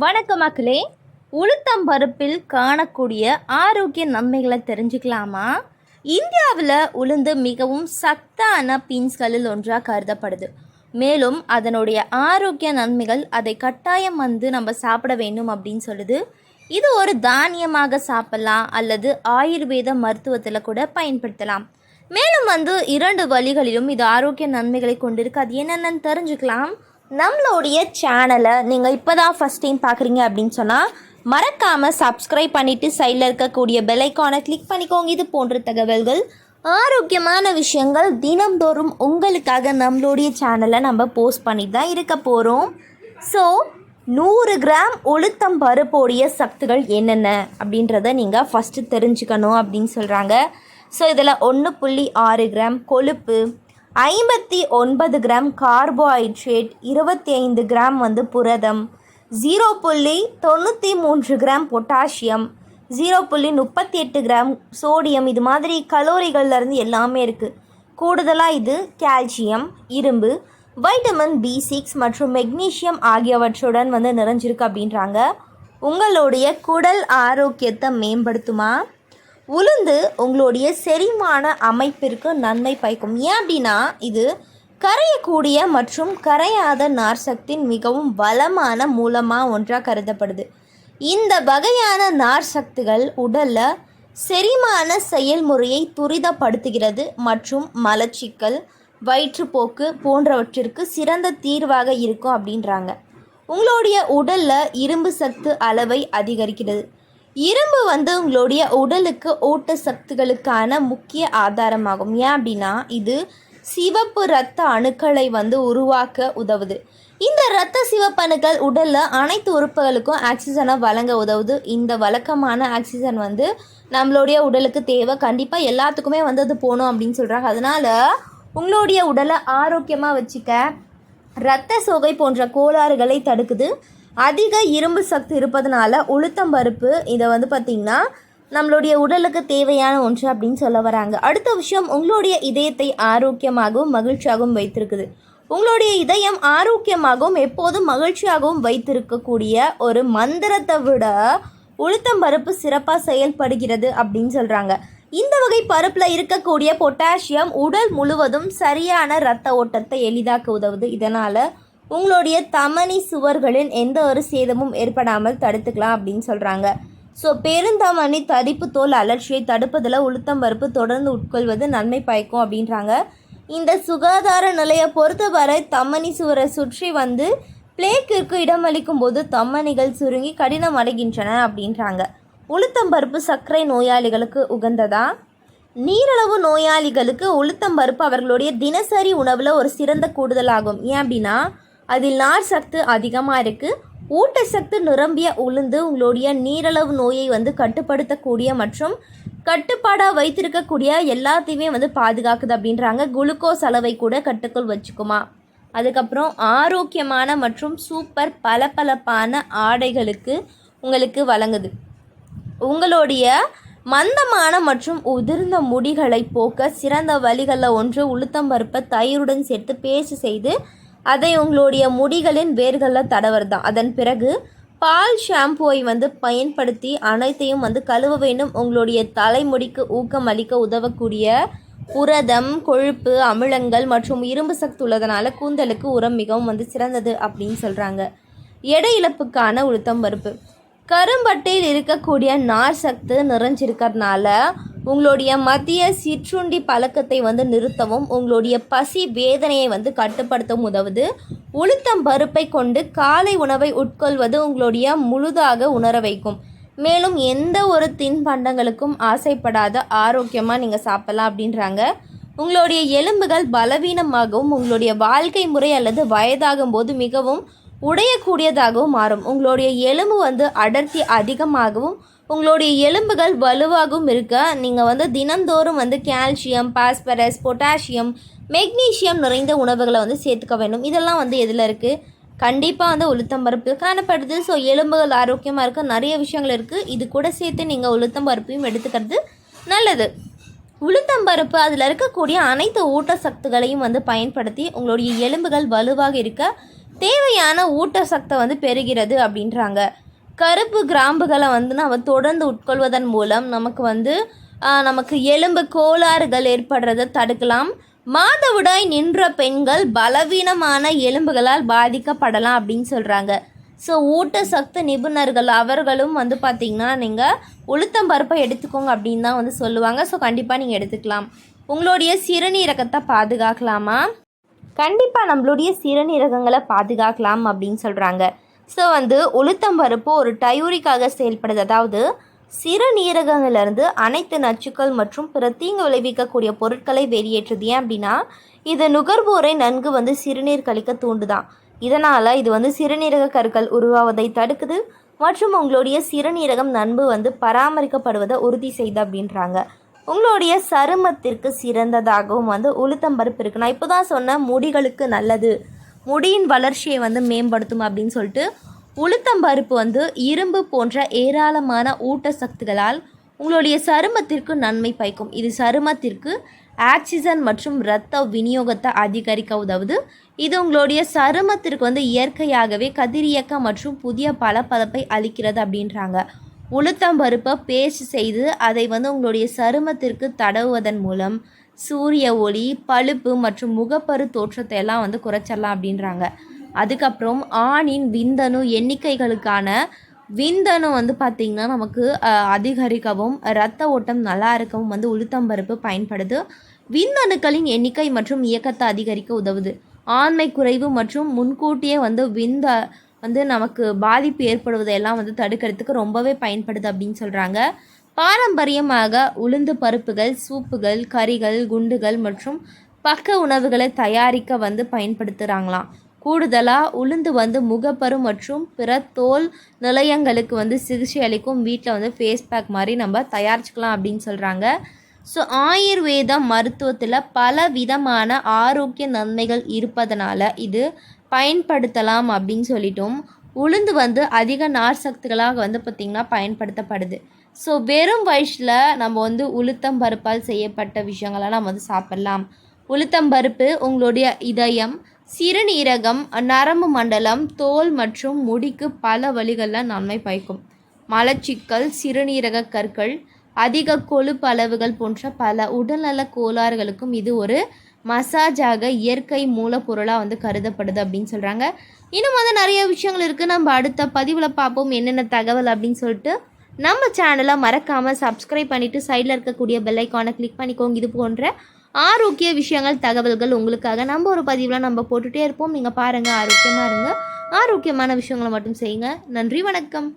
வணக்க மக்களே. உளுத்தம் பருப்பில் காணக்கூடிய ஆரோக்கிய நன்மைகளை தெரிஞ்சுக்கலாமா? இந்தியாவில் உளுந்து மிகவும் சத்தான பீன்ஸ்களில் ஒன்றாக கருதப்படுது. மேலும் அதனுடைய ஆரோக்கிய நன்மைகள் அதை கட்டாயம் வந்து நம்ம சாப்பிட வேண்டும் அப்படின்னு சொல்லுது. இது ஒரு தானியமாக சாப்பிடலாம் அல்லது ஆயுர்வேத மருத்துவத்தில் கூட பயன்படுத்தலாம். மேலும் வந்து இரண்டு வழிகளிலும் இது ஆரோக்கிய நன்மைகளை கொண்டிருக்கு. அது என்னென்னு தெரிஞ்சுக்கலாம். நம்மளுடைய சேனலை நீங்கள் இப்போ தான் ஃபஸ்ட் டைம் பார்க்குறீங்க அப்படின்னு சொன்னால் மறக்காமல் சப்ஸ்கிரைப் பண்ணிவிட்டு சைடில் இருக்கக்கூடிய பெலைக்கானை கிளிக் பண்ணிக்கோங்க. இது போன்ற தகவல்கள் ஆரோக்கியமான விஷயங்கள் தினம்தோறும் உங்களுக்காக நம்மளுடைய சேனலை நம்ம போஸ்ட் பண்ணி தான் இருக்க போகிறோம் ஸோ நூறு கிராம் உளுத்தம் பருப்போடைய சத்துகள் என்னென்ன அப்படின்றத நீங்கள் ஃபஸ்ட்டு தெரிஞ்சுக்கணும் அப்படின்னு சொல்கிறாங்க ஸோ இதில் ஒன்று புள்ளி ஆறு கிராம் கொழுப்பு ஐம்பத்தி ஒன்பது கிராம் கார்போஹைட்ரேட் இருபத்தி ஐந்து கிராம் வந்து புரதம் ஜீரோ புள்ளி தொண்ணூற்றி மூன்று கிராம் பொட்டாசியம் ஜீரோ புள்ளி முப்பத்தி எட்டு கிராம் சோடியம். இது மாதிரி கலோரிகள்லேருந்து எல்லாமே இருக்குது கூடுதலாக இது கால்சியம் இரும்பு வைட்டமின் பி சிக்ஸ் மற்றும் மெக்னீஷியம் ஆகியவற்றுடன் வந்து நிறைஞ்சிருக்கு அப்படின்றாங்க. உங்களுடைய குடல் ஆரோக்கியத்தை மேம்படுத்துமா? உளுந்து உங்களுடைய செரிமான அமைப்பிற்கு நன்மை பயக்கும். ஏன் அப்படின்னா இது கரையக்கூடிய மற்றும் கரையாத நார் சக்தின் மிகவும் வளமான மூலமாக ஒன்றாக கருதப்படுது. இந்த வகையான நார் சக்திகள் உடலில் செரிமான செயல்முறையை துரிதப்படுத்துகிறது மற்றும் மலச்சிக்கல் வயிற்றுப்போக்கு போன்றவற்றிற்கு சிறந்த தீர்வாக இருக்கும் அப்படின்றாங்க. உங்களுடைய உடலில் இரும்பு சத்து அளவை அதிகரிக்கிறது. இரும்பு வந்து உங்களுடைய உடலுக்கு ஊட்ட சக்திகளுக்கான முக்கிய ஆதாரமாகும். ஏன் அப்படின்னா இது சிவப்பு இரத்த அணுக்களை வந்து உருவாக்க உதவுது. இந்த இரத்த சிவப்பணுக்கள் உடலில் அனைத்து உறுப்புகளுக்கும் ஆக்சிஜனை வழங்க உதவுது. இந்த வழக்கமான ஆக்சிஜன் வந்து நம்மளுடைய உடலுக்கு தேவை. கண்டிப்பாக எல்லாத்துக்குமே வந்து அது போகணும் அப்படின்னு சொல்கிறாங்க அதனால் உங்களுடைய உடலை ஆரோக்கியமாக வச்சுக்க இரத்த சோகை போன்ற கோளாறுகளை தடுக்குது. அதிக இரும்பு சக்தி இருப்பதனால உளுத்தம் பருப்பு இதை வந்து பார்த்திங்கன்னா நம்மளுடைய உடலுக்கு தேவையான ஒன்று அப்படின்னு சொல்ல வராங்க. அடுத்த விஷயம் உங்களுடைய இதயத்தை ஆரோக்கியமாகவும் மகிழ்ச்சியாகவும் வைத்திருக்குது. உங்களுடைய இதயம் ஆரோக்கியமாகவும் எப்போதும் மகிழ்ச்சியாகவும் வைத்திருக்கக்கூடிய ஒரு மந்திரத்தை விட உளுத்தம் பருப்பு சிறப்பாக செயல்படுகிறது அப்படின்னு சொல்கிறாங்க இந்த வகை பருப்பில் இருக்கக்கூடிய பொட்டாசியம் உடல் முழுவதும் சரியான இரத்த ஓட்டத்தை எளிதாக்க உதவுது. இதனால் உங்களுடைய தமனி சுவர்களின் எந்த ஒரு சேதமும் ஏற்படாமல் தடுத்துக்கலாம் அப்படின்னு சொல்கிறாங்க ஸோ பெருந்தமனி தரிப்பு தோல் அலர்ச்சியை தடுப்பதில் உளுத்தம் பருப்பு தொடர்ந்து உட்கொள்வது நன்மை பயக்கும் அப்படின்றாங்க. இந்த சுகாதார நிலையை பொறுத்தவரை தமனி சுவரை சுற்றி வந்து பிளேக்கிற்கு இடமளிக்கும் போது தம்மனிகள் சுருங்கி கடினம் அடைகின்றன அப்படின்றாங்க. உளுத்தம்பருப்பு சர்க்கரை நோயாளிகளுக்கு உகந்ததா? நீரளவு நோயாளிகளுக்கு உளுத்தம்பருப்பு அவர்களுடைய தினசரி உணவில் ஒரு சிறந்த கூடுதலாகும். ஏன் அப்படின்னா அதில் நார் சத்து அதிகமாக இருக்குது ஊட்டச்சத்து நிரம்பிய உளுந்து உங்களுடைய நீரளவு நோயை வந்து கட்டுப்படுத்தக்கூடிய மற்றும் கட்டுப்பாடாக வைத்திருக்கக்கூடிய எல்லாத்தையுமே வந்து பாதுகாக்குது அப்படின்றாங்க. குளுக்கோஸ் அளவை கூட கட்டுக்குள் வச்சுக்குமா. அதுக்கப்புறம் ஆரோக்கியமான மற்றும் சூப்பர் பளபளப்பான ஆடைகளுக்கு உங்களுக்கு வழங்குது. உங்களுடைய மந்தமான மற்றும் உதிர்ந்த முடிகளை போக்க சிறந்த வழிகளில் ஒன்று உளுத்தம்பருப்பை தயிருடன் சேர்த்து பேஸ்ட் செய்து அதை உங்களுடைய முடிகளின் வேர்களில் தடவர் தான் அதன் பிறகு பால் ஷாம்புவை வந்து பயன்படுத்தி அனைத்தையும் வந்து கழுவ வேண்டும். உங்களுடைய தலைமுடிக்கு ஊக்கம் அளிக்க உதவக்கூடிய புரதம் கொழுப்பு அமிலங்கள் மற்றும் இரும்பு சக்தி உள்ளதனால கூந்தலுக்கு உரம் மிகவும் வந்து சிறந்தது அப்படின்னு சொல்கிறாங்க எடை இழப்புக்கான உளுத்தம் பருப்பு. கரும்பட்டையில் இருக்கக்கூடிய நார் சத்து நிறைஞ்சிருக்கிறதுனால உங்களுடைய மத்திய சிற்றுண்டி பழக்கத்தை வந்து நிறுத்தவும் உங்களுடைய பசி வேதனையை வந்து கட்டுப்படுத்தவும் உதவுது. உளுத்தம் பருப்பை கொண்டு காலை உணவை உட்கொள்வது உங்களுடைய முழுதாக உணர வைக்கும். மேலும் எந்த ஒரு தின்பண்டங்களுக்கும் ஆசைப்படாத ஆரோக்கியமாக நீங்கள் சாப்பிடலாம் அப்படின்றாங்க. உங்களுடைய எலும்புகள் பலவீனமாகவும் உங்களுடைய வாழ்க்கை முறை அல்லது வயதாகும் போது மிகவும் உடையக்கூடியதாகவும் மாறும். உங்களுடைய எலும்பு வந்து அடர்த்தி அதிகமாகவும் உங்களுடைய எலும்புகள் வலுவாகவும் இருக்க நீங்கள் வந்து தினந்தோறும் வந்து கால்சியம் பாஸ்பரஸ் பொட்டாசியம் மெக்னீசியம் நிறைந்த உணவுகளை வந்து சேர்த்துக்க வேண்டும். இதெல்லாம் வந்து எதில் இருக்குது கண்டிப்பாக வந்து உளுத்தம்பருப்பில் காணப்படுது ஸோ எலும்புகள் ஆரோக்கியமாக இருக்க நிறைய விஷயங்கள் இருக்குது இது கூட சேர்த்து நீங்கள் உளுத்தம்பருப்பையும் எடுத்துக்கிறது நல்லது. உளுத்தம்பருப்பு அதில் இருக்கக்கூடிய அனைத்து ஊட்டச்சத்துகளையும் வந்து பயன்படுத்தி உங்களுடைய எலும்புகள் வலுவாக இருக்க தேவையான ஊட்டச்சத்தை வந்து பெறுகிறது அப்படின்றாங்க. கருப்பு கிராம்புகளை வந்து நம்ம தொடர்ந்து உட்கொள்வதன் மூலம் நமக்கு வந்து நமக்கு எலும்பு கோளாறுகள் ஏற்படுறதை தடுக்கலாம். மாதவிடாய் நின்ற பெண்கள் பலவீனமான எலும்புகளால் பாதிக்கப்படலாம் அப்படின்னு சொல்கிறாங்க ஸோ ஊட்டச்சத்து நிபுணர்கள் அவர்களும் வந்து பார்த்திங்கன்னா நீங்கள் உளுத்தம் பருப்பை எடுத்துக்கோங்க அப்படின்னு தான் வந்து சொல்லுவாங்க. ஸோ கண்டிப்பாக நீங்கள் எடுத்துக்கலாம். உங்களுடைய சிறுநீரகத்தை பாதுகாக்கலாமா? கண்டிப்பாக நம்மளுடைய சிறுநீரகங்களை பாதுகாக்கலாம் அப்படின்னு சொல்கிறாங்க ஸோ வந்து உளுத்தம் பருப்பு ஒரு டயூரிக்காக செயல்படுது. அதாவது சிறுநீரகங்களிலிருந்து அனைத்து நச்சுக்கள் மற்றும் பிற தீங்கு விளைவிக்கக்கூடிய பொருட்களை வெளியேற்றுது. ஏன் அப்படின்னா இது நுகர்வோரை நன்கு வந்து சிறுநீர் கழிக்க தூண்டுதான். இதனால் இது வந்து சிறுநீரக கற்கள் உருவாவதை தடுக்குது மற்றும் உங்களுடைய சிறுநீரகம் நன்பு வந்து பராமரிக்கப்படுவதை உறுதி செய்து அப்படின்றாங்க. உங்களுடைய சருமத்திற்கு சிறந்ததாகவும் வந்து உளுத்தம்பருப்பு இருக்குது நான் இப்போ தான் சொன்னேன் முடிகளுக்கு நல்லது. முடியின் வளர்ச்சியை வந்து மேம்படுத்தும் அப்படின்னு சொல்லிட்டு உளுத்தம்பருப்பு வந்து இரும்பு போன்ற ஏராளமான ஊட்டச்சத்துகளால் உங்களுடைய சருமத்திற்கு நன்மை பயக்கும். இது சருமத்திற்கு ஆக்சிஜன் மற்றும் இரத்த விநியோகத்தை அதிகரிக்க உதவுது. இது உங்களுடைய சருமத்திற்கு வந்து இயற்கையாகவே கதிரியக்கம் மற்றும் புதிய பளபளப்பை அளிக்கிறது அப்படின்றாங்க. உளுத்தம்பருப்பை பேஸ்ட் செய்து அதை வந்து உங்களுடைய சருமத்திற்கு தடவுவதன் மூலம் சூரிய ஒளி பழுப்பு மற்றும் முகப்பரு தோற்றத்தை எல்லாம் வந்து குறைச்சிடலாம் அப்படின்றாங்க. அதுக்கப்புறம் ஆணின் விந்தணு எண்ணிக்கைகளுக்கான விந்தணு வந்து பார்த்திங்கன்னா நமக்கு அதிகரிக்கவும் இரத்த ஓட்டம் நல்லா இருக்கவும் வந்து உளுத்தம்பருப்பு பயன்படுது. விந்தணுக்களின் எண்ணிக்கை மற்றும் இயக்கத்தை அதிகரிக்க உதவுது. ஆண்மை குறைவு மற்றும் முன்கூட்டியே வந்து விந்த வந்து நமக்கு பாதிப்பு ஏற்படுவதையெல்லாம் வந்து தடுக்கிறதுக்கு ரொம்பவே பயன்படுது அப்படின்னு சொல்கிறாங்க பாரம்பரியமாக உளுந்து பருப்புகள் சூப்புகள் கறிகள் குண்டுகள் மற்றும் பக்க உணவுகளை தயாரிக்க வந்து பயன்படுத்துகிறாங்களாம் கூடுதலாக உளுந்து வந்து முகப்பரு மற்றும் பிற தோல் நிலையங்களுக்கு வந்து சிகிச்சை அளிக்கும் வீட்டில் வந்து ஃபேஸ் பேக் மாதிரி நம்ம தயாரிச்சுக்கலாம் அப்படின்னு சொல்கிறாங்க ஸோ ஆயுர்வேதம் மருத்துவத்தில் பல விதமான ஆரோக்கிய நன்மைகள் இருப்பதனால இது பயன்படுத்தலாம் அப்படின்னு சொல்லிட்டோம் உளுந்து வந்து அதிக நார் சத்துக்களாக வந்து பார்த்திங்கன்னா பயன்படுத்தப்படுது. ஸோ வெறும் வயசில் நம்ம வந்து உளுத்தம் பருப்பால் செய்யப்பட்ட விஷயங்களை நம்ம வந்து சாப்பிட்லாம். உளுத்தம் பருப்பு உங்களுடைய இதயம் சிறுநீரகம் நரம்பு மண்டலம் தோல் மற்றும் முடிக்கு பல வழிகளில் நன்மை பயக்கும். மலச்சிக்கல் சிறுநீரக கற்கள் அதிக கொழுப்பு அளவுகள் போன்ற பல உடல்நல கோளாறுகளுக்கும் இது ஒரு மசாஜாக இயற்கை மூலப்பொருளாக வந்து கருதப்படுது அப்படின்னு சொல்கிறாங்க இன்னும் வந்து நிறைய விஷயங்கள் இருக்குது நம்ம அடுத்த பதிவில் பார்ப்போம் என்னென்ன தகவல் அப்படின்னு சொல்லிட்டு. நம்ம சேனலை மறக்காமல் சப்ஸ்கிரைப் பண்ணிவிட்டு சைடில் இருக்கக்கூடிய பெல்லைக்கானை கிளிக் பண்ணிக்கோங்க. இது போன்ற ஆரோக்கிய விஷயங்கள் தகவல்கள் உங்களுக்காக நம்ம ஒரு பதிவில் நம்ம போட்டுகிட்டே இருப்போம். நீங்கள் பாருங்கள் ஆரோக்கியமாக இருங்க. ஆரோக்கியமான விஷயங்களை மட்டும் செய்யுங்க. நன்றி வணக்கம்.